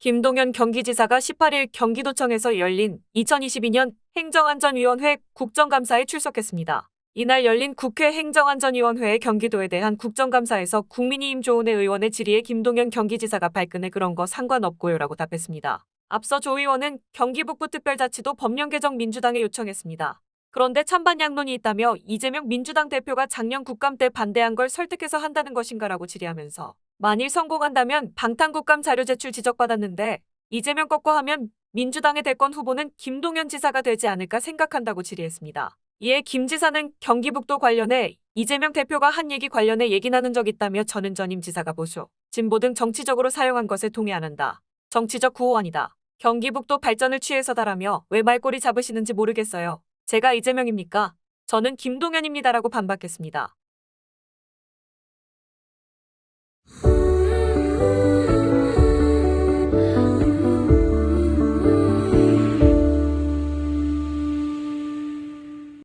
김동연 경기지사가 18일 경기도청에서 열린 2022년 행정안전위원회 국정감사에 출석했습니다. 이날 열린 국회 행정안전위원회의 경기도에 대한 국정감사에서 국민이 애 의원의 질의에 김동연 경기지사가 발끈해 그런 거 상관없고요라고 답했습니다. 앞서 조 의원은 경기북부 특별자치도 법령 개정 민주당에 요청했습니다. 그런데 찬반 양론이 있다며 이재명 민주당 대표가 작년 국감 때 반대한 걸 설득해서 한다는 것인가라고 질의하면서 만일 성공한다면 방탄국감 자료 제출 지적받았는데 이재명 꺾고 하면 민주당의 대권 후보는 김동연 지사가 되지 않을까 생각한다고 질의했습니다. 이에 김 지사는 경기북도 관련해 이재명 대표가 한 얘기 관련해 얘기 나눈 적 있다며 저는 전임 지사가 보수, 진보 등 정치적으로 사용한 것에 동의 안 한다. 정치적 구호원이다. 경기북도 발전을 취해서다라며 왜 말꼬리 잡으시는지 모르겠어요. 제가 이재명입니까? 저는 김동연입니다라고 반박했습니다.